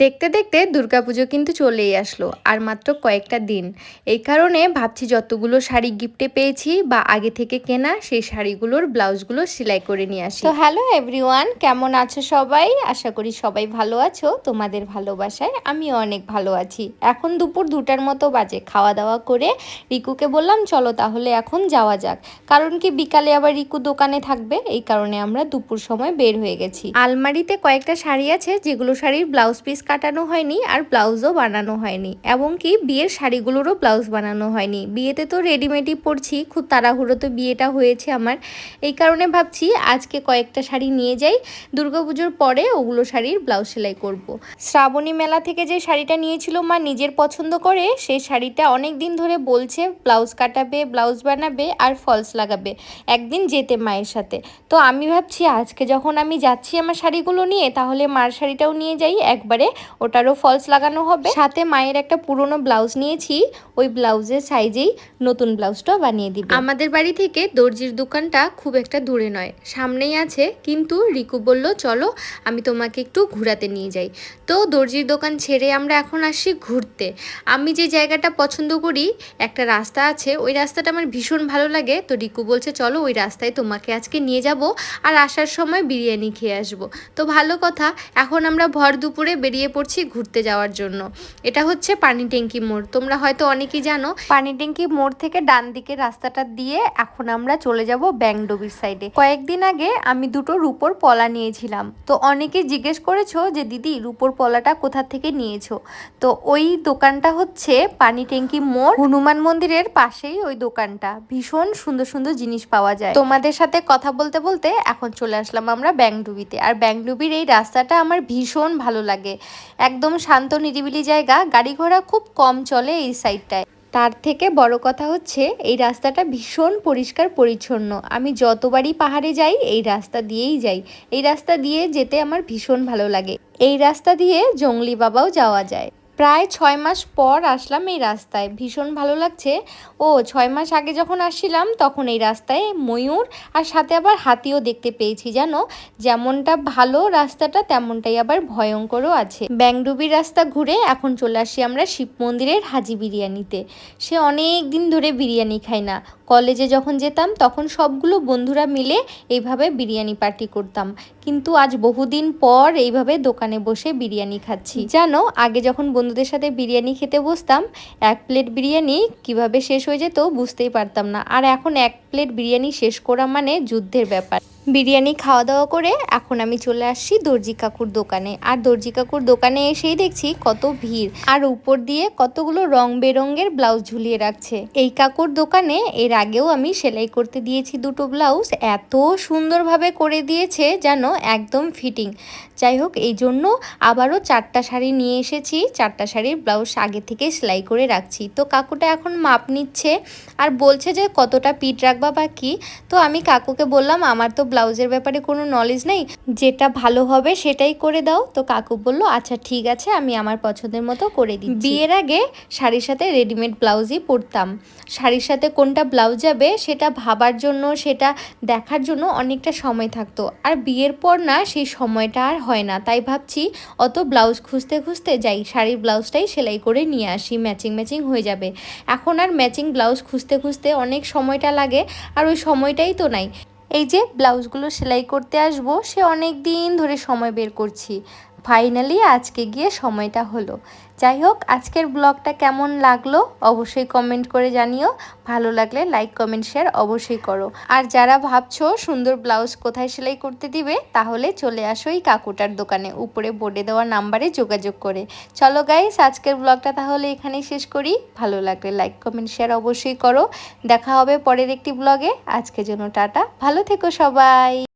দেখতে দেখতে দুর্গাপুজো কিন্তু চলেই আসলো আর মাত্র কয়েকটা দিন। এই কারণে ভাবছি যতগুলো শাড়ি গিফটে পেয়েছি বা আগে থেকে কেনা সেই শাড়িগুলোর ব্লাউজগুলো সেলাই করে নিয়ে আসি। তো হ্যালো এভরিওয়ান কেমন আছো সবাই? আশা করি সবাই ভালো আছো তোমাদের ভালোবাসায় আমিও অনেক ভালো আছি। এখন দুপুর দুটার মতো বাজে খাওয়া দাওয়া করে রিকুকে বললাম চলো তাহলে এখন যাওয়া যাক। কারণ কি বিকালে আবার রিকু দোকানে থাকবে এই কারণে আমরা দুপুর সময় বের হয়ে গেছি। আলমারিতে কয়েকটা শাড়ি আছে যেগুলো শাড়ির ব্লাউজ পিস কাটানো হয়নি আর ব্লাউজও বানানো হয়নি। এবং কি বিয়ের শাড়িগুলোরও ব্লাউজ বানানো হয়নি। বিয়েতে তো রেডিমেডই পরছি, খুব তাড়াহুড়োতে বিয়েটা হয়েছে আমার। এই কারণে ভাবছি আজকে কয়েকটা শাড়ি নিয়ে যাই, দুর্গাপুজোর পরে ওগুলো শাড়ির ব্লাউজ সেলাই করব। শ্রাবণী মেলা থেকে যে শাড়িটা নিয়েছিল মা নিজের পছন্দ করে, সেই শাড়িটা অনেক দিন ধরে বলছে ব্লাউজ কাটাবে, ব্লাউজ বানাবে আর ফলস লাগাবে, একদিন যেতে মায়ের সাথে। তো আমি ভাবছি আজকে যখন আমি যাচ্ছি আমার শাড়িগুলো নিয়ে, তাহলে মার শাড়িটাও নিয়ে যাই, একবারে ওটারও ফলস লাগানো হবে। সাথে মায়ের একটা পুরনো ব্লাউজ নিয়েছি, ওই ব্লাউজের সাইজেই নতুন ব্লাউজটা বানিয়ে দিবে। আমাদের বাড়ি থেকে দর্জির দোকানটা খুব একটা দূরে নয়, সামনেই আছে। কিন্তু রিকু বলল, চলো, আমি তোমাকে একটু ঘোরাতে নিয়ে যাই। তো দর্জির দোকান ছেড়ে আমরা এখন আসি ঘুরতে। আমি যে জায়গাটা পছন্দ করি, একটা রাস্তা আছে, ওই রাস্তাটা আমার ভীষণ ভালো লাগে। তো রিকু বলছে, চলো, ওই রাস্তায় তোমাকে আজকে নিয়ে যাব আর আসার সময় বিরিয়ানি খেয়ে আসব। তো ভালো কথা, এখন আমরা ভর দুপুরে বেরিয়ে পড়ছি ঘুরতে যাওয়ার জন্য। এটা হচ্ছে পানি ট্যাঙ্কি মোড়। তোমরা হয়তো অনেকেই জানো, পানি ট্যাঙ্কি মোড় থেকে ডান দিকে রাস্তাটা দিয়ে এখন আমরা চলে যাব ব্যাংডবির সাইডে। কয়েকদিন আগে আমি দুটো রূপোর পলা নিয়েছিলাম। তো অনেকে জিজ্ঞেস করেছ যে, দিদি, রূপোর পলাটা কোথা থেকে নিয়েছো? তো ওই দোকানটা হচ্ছে পানি ট্যাঙ্কি মোড়। হনুমান মন্দিরের পাশেই ওই দোকানটা। ভীষণ সুন্দর সুন্দর জিনিস পাওয়া যায়। তোমাদের সাথে কথা বলতে বলতে এখন চলে আসলাম আমরা ব্যাংডুবিতে। আর ব্যাংডুবির এই রাস্তাটা আমার ভীষণ ভালো লাগে। একদম শান্ত, নিরিবিলি জায়গা। গাড়ি ঘোড়া খুব কম চলে এই সাইডটায় তার থেকে বড় কথা হচ্ছে, এই রাস্তাটা ভীষণ পরিষ্কার, পরিচ্ছন্ন। আমি যতবারই পাহাড়ে যাই, এই রাস্তা দিয়েই যাই। এই রাস্তা দিয়ে যেতে আমার ভীষণ ভালো লাগে। এই রাস্তা দিয়ে জঙ্গলি বাবাও যাওয়া যায়। প্রায় ছয় মাস পর আসলাম এই রাস্তায়। ভীষণ ভালো লাগছে। ও, ছয় মাস আগে যখন আসছিলাম, তখন এই রাস্তায় ময়ূর আর সাথে আবার হাতিও দেখতে পেয়েছি, জানো? যেমনটা ভালো রাস্তাটা, তেমনটাই আবার ভয়ঙ্করও আছে। ব্যাংডুবির রাস্তা ঘুরে এখন চলে আসি আমরা শিব মন্দিরের হাজি বিরিয়ানিতে। সে অনেক দিন ধরে বিরিয়ানি খাই না। কলেজে যখন যেতাম, তখন সবগুলো বন্ধুরা মিলে এইভাবে বিরিয়ানি পার্টি করতাম। কিন্তু আজ বহুদিন পর এইভাবে দোকানে বসে বিরিয়ানি খাচ্ছি। জানো, আগে যখন বন্ধুদের সাথে বিরিয়ানি খেতে বসতাম, এক প্লেট বিরিয়ানি কীভাবে শেষ হয়ে যেত বুঝতেই পারতাম না। আর এখন এক প্লেট বিরিয়ানি শেষ করা মানে যুদ্ধের ব্যাপার। বিরিয়ানি খাওয়া দাওয়া করে এখন আমি চলে আসছি দর্জি কাকুর দোকানে। আর দর্জি কাকুর দোকানে এসেই দেখছি কত ভিড়। আর উপর দিয়ে কতগুলো রং বেরঙের ব্লাউজ ঝুলিয়ে রাখছে। এই কাকুর দোকানে এর আগেও আমি সেলাই করতে দিয়েছি দুটো ব্লাউজ। এত সুন্দরভাবে করে দিয়েছে যেন একদম ফিটিং। যাই হোক, এই জন্য আবারও চারটা শাড়ি নিয়ে এসেছি। চারটা শাড়ির ব্লাউজ আগে থেকে সেলাই করে রাখছি। তো কাকুটা এখন মাপ নিচ্ছে। আর বলছে যে কতটা পিট রাখবা বা কি? তো আমি কাকুকে বললাম, আমার তো ব্লাউজের ব্যাপারে কোনো নলেজ নেই, যেটা ভালো হবে সেটাই করে দাও। তো কাকু বলল আচ্ছা ঠিক আছে, আমি আমার পছন্দের মতো করে দিই বিয়ের আগে শাড়ির সাথে রেডিমেড ব্লাউজই পরতাম। শাড়ির সাথে কোনটা ব্লাউজ যাবে, সেটা ভাবার জন্য, সেটা দেখার জন্য অনেকটা সময় থাকতো। আর বিয়ের পর না, সেই সময়টা আর হয় না। তাই ভাবছি, অত ব্লাউজ খুঁজতে খুঁজতে যাই, শাড়ির ব্লাউজটাই সেলাই করে নিয়ে আসি ম্যাচিং ম্যাচিং হয়ে যাবে। এখন আর ম্যাচিং ব্লাউজ খুঁজতে খুঁজতে অনেক সময়টা লাগে, আর ওই সময়টাই তো নাই। এই যে ব্লাউজগুলো সেলাই করতে আসব সে অনেক দিন ধরে সময় বের করছি। ফাইনালি আজকে গিয়ে সময়টা হলো। যাই হোক আজকের ব্লগটা কেমন লাগল অবশ্যই কমেন্ট করে জানিও। ভালো লাগলে লাইক, কমেন্ট, শেয়ার অবশ্যই করো। আর যারা ভাবছ সুন্দর ব্লাউজ কোথায় সেলাই করতে দিবে, তাহলে চলে আসো এই কাকুটার দোকানে উপরে বোর্ডে দেওয়া নাম্বারে যোগাযোগ করে। চলো গাইস আজকের ব্লগটা তাহলে এখানেই শেষ করি। ভালো লাগলে লাইক, কমেন্ট, শেয়ার অবশ্যই করো। দেখা হবে পরের একটি ব্লগে। আজকের জন্য টাটা। ভালো থেকো সবাই।